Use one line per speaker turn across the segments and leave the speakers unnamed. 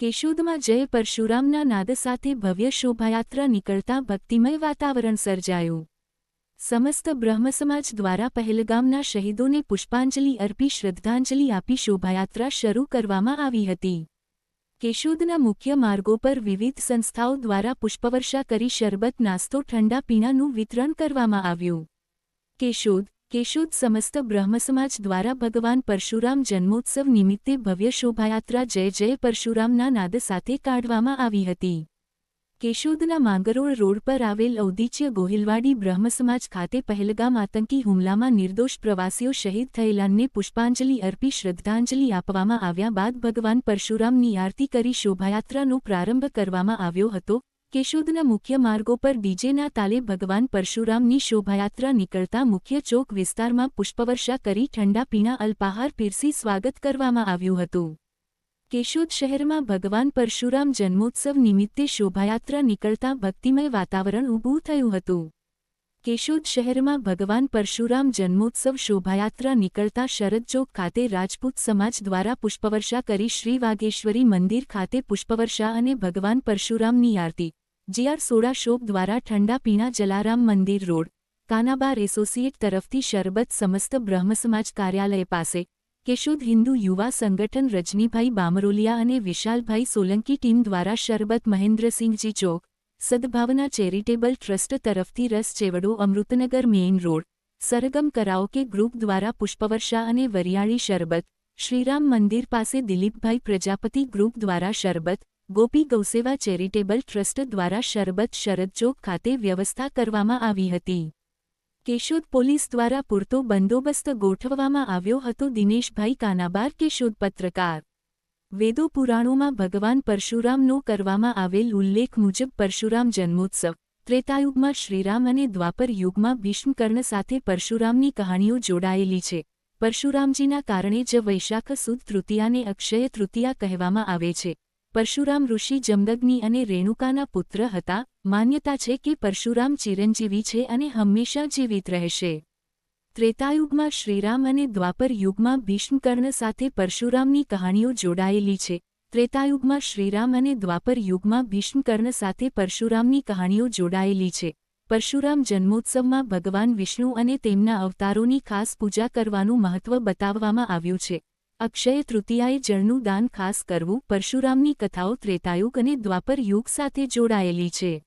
કેશોદમાં જય પરશુરામના નાદ સાથે ભવ્ય શોભાયાત્રા નીકળતા ભક્તિમય વાતાવરણ સર્જાયું. સમસ્ત બ્રહ્મ સમાજ દ્વારા પહેલગામના શહીદોને પુષ્પાંજલિ અર્પી શ્રદ્ધાંજલિ આપી શોભાયાત્રા શરૂ કરવામાં આવી હતી. કેશોદના મુખ્ય માર્ગો પર વિવિધ સંસ્થાઓ દ્વારા પુષ્પવર્ષા કરી શરબત, નાસ્તો, ઠંડા પીણાનું વિતરણ કરવામાં આવ્યું. કેશોદ કેશોદ સમસ્ત બ્રહ્મ સમાજ દ્વારા ભગવાન પરશુરામ જન્મોત્સવ નિમિત્તે ભવ્ય શોભાયાત્રા જય જય પરશુરામના નાદ સાથે કાઢવામાં આવી હતી. કેશોદના માંગરોળ રોડ પર આવેલ ઔદિચ્ય ગોહિલવાડી બ્રહ્મ સમાજ ખાતે પહેલગામ આતંકી હુમલામાં નિર્દોષ પ્રવાસીઓ શહીદ થયેલાને પુષ્પાંજલિ અર્પી શ્રદ્ધાંજલિ આપવામાં આવ્યા બાદ ભગવાન પરશુરામની આરતી કરી શોભાયાત્રાનો પ્રારંભ કરવામાં આવ્યો હતો. કેશોદના મુખ્ય માર્ગો પર ડીજેના તાલે ભગવાન પરશુરામની શોભાયાત્રા નીકળતા મુખ્ય ચોક વિસ્તારમાં પુષ્પવર્ષા કરી ઠંડા પીણા અલ્પાહાર પીરસી સ્વાગત કરવામાં આવ્યું હતું. કેશોદ શહેરમાં ભગવાન પરશુરામ જન્મોત્સવ નિમિત્તે શોભાયાત્રા નીકળતા ભક્તિમય વાતાવરણ ઊભું થયું હતું. કેશોદ શહેરમાં ભગવાન પરશુરામ જન્મોત્સવ શોભાયાત્રા નીકળતા શરદ ચોક ખાતે રાજપૂત સમાજ દ્વારા પુષ્પવર્ષા કરી શ્રી વાઘેશ્વરી મંદિર ખાતે પુષ્પવર્ષા અને ભગવાન પરશુરામની આરતી. જીઆર સોડા શોપ દ્વારા ઠંડા પીણા જલારામ મંદિર રોડ. કાનાબાર એસોસિએટ તરફથી શરબત સમસ્ત બ્રહ્મસમાજ કાર્યાલય પાસે. કેશોદ હિન્દુ યુવા સંગઠન રજનીભાઈ બામરોલિયા અને વિશાલભાઈ સોલંકી ટીમ દ્વારા શરબત મહેન્દ્રસિંહજી ચોક. સદભાવના ચેરિટેબલ ટ્રસ્ટ તરફથી રસ ચેવડો Amrutnagar main road, Sargam karaoke group દ્વારા પુષ્પવર્ષા અને વરિયાળી શરબત, શ્રીરામ મંદિર પાસે દિલીપભાઈ પ્રજાપતિ ગ્રુપ દ્વારા શરબત, ગોપી ગૌસેવા ચેરિટેબલ ટ્રસ્ટ દ્વારા શરબત શરદચોક ખાતે વ્યવસ્થા કરવામાં આવી હતી. કેશોદ પોલીસ દ્વારા પૂરતો બંદોબસ્ત ગોઠવવામાં આવ્યો હતો દિનેશભાઈ કાનાબાર, કેશોદ પત્રકાર વેદો પુરાણોમાં ભગવાન પરશુરામનો કરવામાં આવેલ ઉલ્લેખ મુજબ પરશુરામ જન્મોત્સવ, ત્રેતાયુગમાં શ્રીરામ અને દ્વાપર યુગમાં ભીષ્મકર્ણ સાથે પરશુરામની કહાણીઓ જોડાયેલી છે. પરશુરામજીના કારણે જ વૈશાખ સુદ તૃતીયાને અક્ષય તૃતીયા કહેવામાં આવે છે. પરશુરામ ઋષિ જમદગ્નિ અને રેણુકાના પુત્ર હતા. માન્યતા છે કે પરશુરામ ચિરંજીવી છે અને હંમેશા જીવિત રહેશે. ત્રેતાયુગમાં શ્રીરામ અને દ્વાપર યુગમાં ભીષ્મકર્ણ સાથે પરશુરામની કહાણીઓ જોડાયેલી છે. ત્રેતાયુગમાં શ્રીરામ અને દ્વાપર યુગમાં ભીષ્મકર્ણ સાથે પરશુરામની કહાણીઓ જોડાયેલી છે. પરશુરામ જન્મોત્સવમાં ભગવાન વિષ્ણુ અને તેમના અવતારોની ખાસ પૂજા કરવાનું મહત્વ બતાવવામાં આવ્યું છે. અક્ષય તૃતીયાએ જળનું દાન ખાસ કરવું પરશુરામની કથાઓ ત્રેતાયુગ અને દ્વાપર યુગ સાથે જોડાયેલી છે.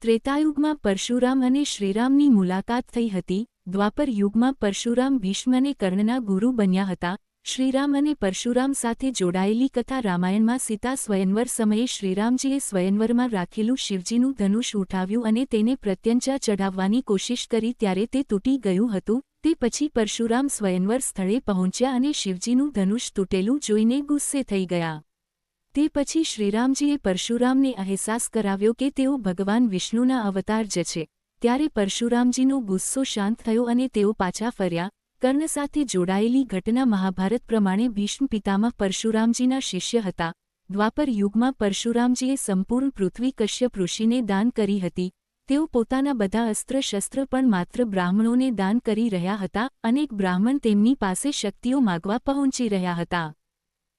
ત્રેતાયુગમાં પરશુરામ અને શ્રીરામની મુલાકાત થઈ હતી. દ્વાપર યુગમાં પરશુરામ ભીષ્મ અને કર્ણના ગુરુ બન્યા હતા. શ્રીરામ અને પરશુરામ સાથે જોડાયેલી કથા રામાયણમાં સીતા સ્વયંવર સમયે શ્રીરામજીએ સ્વયંવરમાં રાખેલું શિવજીનું ધનુષ ઉઠાવ્યું અને તેને પ્રત્યંચા ચઢાવવાની કોશિશ કરી ત્યારે તે તૂટી ગયું હતું. તે પછી પરશુરામ સ્વયંવર સ્થળે પહોંચ્યા અને શિવજીનું ધનુષ તૂટેલું જોઈને ગુસ્સે થઈ ગયા. તે પછી શ્રીરામજીએ પરશુરામને અહેસાસ કરાવ્યો કે તેઓ ભગવાન વિષ્ણુના અવતાર જ છે. ત્યારે પરશુરામજીનો ગુસ્સો શાંત થયો અને તેઓ પાછા ફર્યા. કર્ણ સાથે જોડાયેલી ઘટના મહાભારત પ્રમાણે ભીષ્મ પિતામાં પરશુરામજીના શિષ્ય હતા. દ્વાપર યુગમાં પરશુરામજીએ સંપૂર્ણ પૃથ્વી કશ્યપ ઋષિને દાન કરી હતી. તેઓ પોતાના બધા અસ્ત્ર શસ્ત્ર પણ માત્ર બ્રાહ્મણોને દાન કરી રહ્યા હતા અનેક બ્રાહ્મણ તેમની પાસે શક્તિઓ માગવા પહોંચી રહ્યા હતા.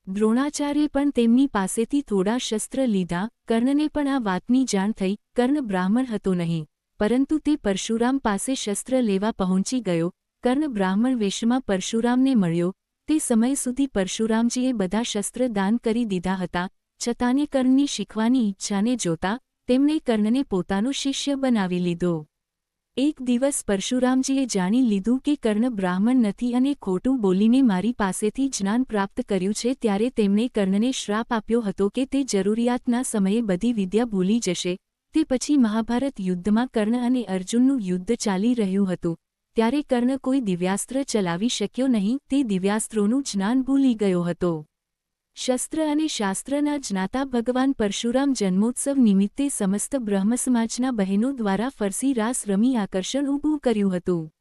દ્રોણાચાર્ય પણ તેમની પાસેથી થોડા શસ્ત્ર લીધા. કર્ણને પણ આ વાતની જાણ થઈ. કર્ણ બ્રાહ્મણ હતો નહીં. પરંતુ તે પરશુરામ પાસે શસ્ત્ર લેવા પહોંચી ગયો, કર્ણ બ્રાહ્મણ વેશમાં પરશુરામને મળ્યો, તે સમય સુધી પરશુરામજીએ બધા શસ્ત્ર દાન કરી દીધા હતા છતાંને કર્ણની શીખવાની ઈચ્છાને જોતા તેમણે કર્ણને પોતાનો શિષ્ય બનાવી લીધો. એક દિવસ પરશુરામજીએ જાણી લીધું કે કર્ણ બ્રાહ્મણ નથી અને ખોટું બોલીને મારી પાસેથી જ્ઞાન પ્રાપ્ત કર્યું છે ત્યારે તેમણે કર્ણને શ્રાપ આપ્યો હતો કે તે જરૂરિયાતના સમયે બધી વિદ્યા ભૂલી જશે તે પછી મહાભારત યુદ્ધમાં કર્ણ અને અર્જુનનું યુદ્ધ ચાલી રહ્યું હતું. ત્યારે કર્ણ કોઈ દિવ્યાસ્ત્ર ચલાવી શક્યો નહીં, તે દિવ્યાસ્ત્રોનું જ્ઞાન ભૂલી ગયો હતો. શસ્ત્ર અને શાસ્ત્રના જ્ઞાતા ભગવાન પરશુરામ જન્મોત્સવ નિમિત્તે સમસ્ત બ્રહ્મ સમાજના બહેનો દ્વારા ફરસી રાસ રમી આકર્ષણ ઊભું કર્યું હતું.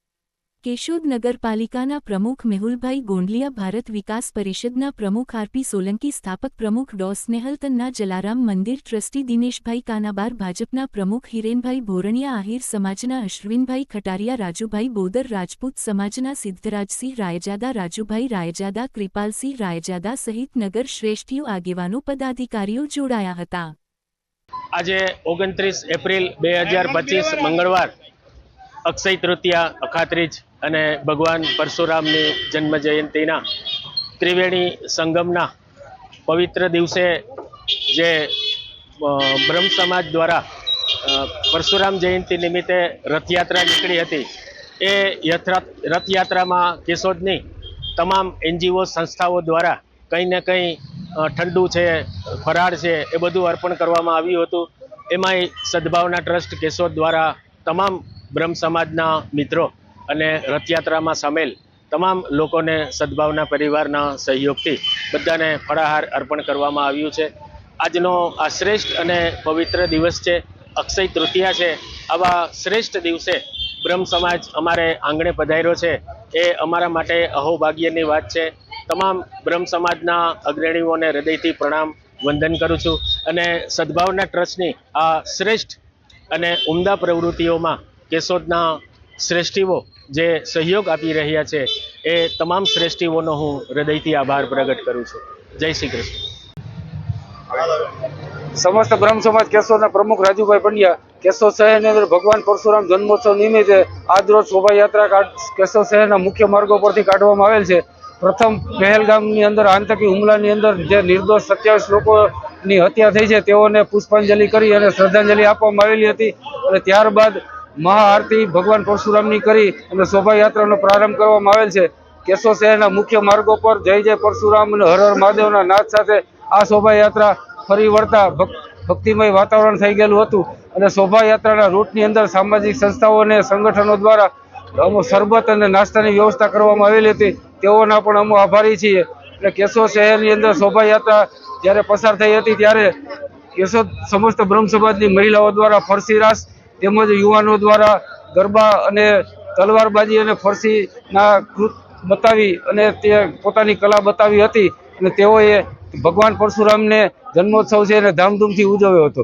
કેશોદ નગરપાલિકાના પ્રમુખ મેહુલભાઈ ગોંડલિયા ભારત વિકાસ પરિષદના પ્રમુખ આરપી સોલંકી સ્થાપક પ્રમુખ ડો સ્નેહલતનના જલારામ મંદિર ટ્રસ્ટી દિનેશભાઈ કાનાબાર ભાજપના પ્રમુખ હિરેનભાઈ ભોરણિયા આહિર સમાજના અશ્વિનભાઈ ખટારિયા રાજુભાઈ બોદર રાજપૂત સમાજના સિદ્ધરાજસિંહ રાયજાદા રાજુભાઈ રાયજાદા કૃપાલસિંહ રાયજાદા સહિત નગર શ્રેષ્ઠીઓ આગેવાનો પદાધિકારીઓ જોડાયા હતા.
આજે ઓગણત્રીસ એપ્રિલ બે હજાર પચીસ મંગળવાર અક્ષય તૃતીયા, અખાત્રીજ અને ભગવાન પરશુરામની જન્મ જયંતિના ત્રિવેણી સંગમના પવિત્ર દિવસે જે બ્રહ્મ સમાજ દ્વારા પરશુરામ જયંતિ નિમિત્તે રથયાત્રા નીકળી હતી. એ રથયાત્રામાં કેશોદની તમામ એનજીઓ, સંસ્થાઓ દ્વારા કંઈ ને કંઈ ઠંડુ છે, ફરાળ છે, એ બધું અર્પણ કરવામાં આવ્યું હતું. એમાંય સદભાવના ટ્રસ્ટ કેશોદ દ્વારા તમામ બ્રહ્મ સમાજના મિત્રો અને રથયાત્રામાં સામેલ તમામ લોકોને સદભાવના પરિવારના સહયોગથી બધાને ફળાહાર અર્પણ કરવામાં આવ્યું છે. આજનો આ શ્રેષ્ઠ અને પવિત્ર દિવસ છે. અક્ષય તૃતીયા છે. આવા શ્રેષ્ઠ દિવસે બ્રહ્મ સમાજ અમારે આંગણે પધાર્યો છે. એ અમારા માટે અહોભાગ્યની વાત છે. તમામ બ્રહ્મ સમાજના અગ્રણીઓને હૃદયથી પ્રણામ, વંદન કરું છું. અને સદભાવના ટ્રસ્ટની આ શ્રેષ્ઠ અને ઉમદા પ્રવૃત્તિઓમાં કેશોદના શ્રેષ્ઠીઓ જે સહયોગ આપી રહ્યા છે, એ તમામ શ્રેષ્ઠીઓનો હું હૃદયથી આભાર પ્રગટ કરું છું. જય શ્રી કૃષ્ણ.
સમસ્ત બ્રહ્મ સમાજ કેશોદના પ્રમુખ રાજુભાઈ પંડ્યા, કેશોદ શહેરની અંદર ભગવાન પરશુરામ જન્મોત્સવ નિમિત્તે આજરોજ શોભાયાત્રા કેશોદ શહેરના મુખ્ય માર્ગો પરથી કાઢવામાં આવેલ છે. પ્રથમ પહેલગામની અંદર આતંકી હુમલાની અંદર જે નિર્દોષ સત્યાવીસ લોકોની હત્યા થઈ છે, તેઓને પુષ્પાંજલિ કરી અને શ્રદ્ધાંજલિ આપવામાં આવેલી હતી અને ત્યારબાદ મહાઆરતી ભગવાન પરશુરામની કરી અને શોભાયાત્રાનો પ્રારંભ કરવામાં આવેલ છે. કેશો શહેરના મુખ્ય માર્ગો પર જય જય પરશુરામ અને હર હર મહાદેવના નાદ સાથે આ શોભાયાત્રા ફરી વળતા ભક- ભક્તિમય વાતાવરણ થઈ ગયેલું હતું અને શોભાયાત્રાના રૂટની અંદર સામાજિક સંસ્થાઓ અને સંગઠનો દ્વારા અમુક શરબત અને નાસ્તાની વ્યવસ્થા કરવામાં આવેલી હતી. તેઓના પણ અમુક આભારી છીએ. એટલે કેશોદ શહેરની અંદર શોભાયાત્રા જ્યારે પસાર થઈ હતી ત્યારે કેશોદ સમસ્ત બ્રહ્મ સમાજની મહિલાઓ દ્વારા ફરસી રાસ તેમજ યુવાનો દ્વારા ગરબા અને તલવારબાજી અને ફરસીના કૃત બતાવી અને તે પોતાની કલા બતાવી હતી અને તેઓએ ભગવાન પરશુરામને જન્મોત્સવ છે એને ધામધૂમથી ઉજવ્યો હતો.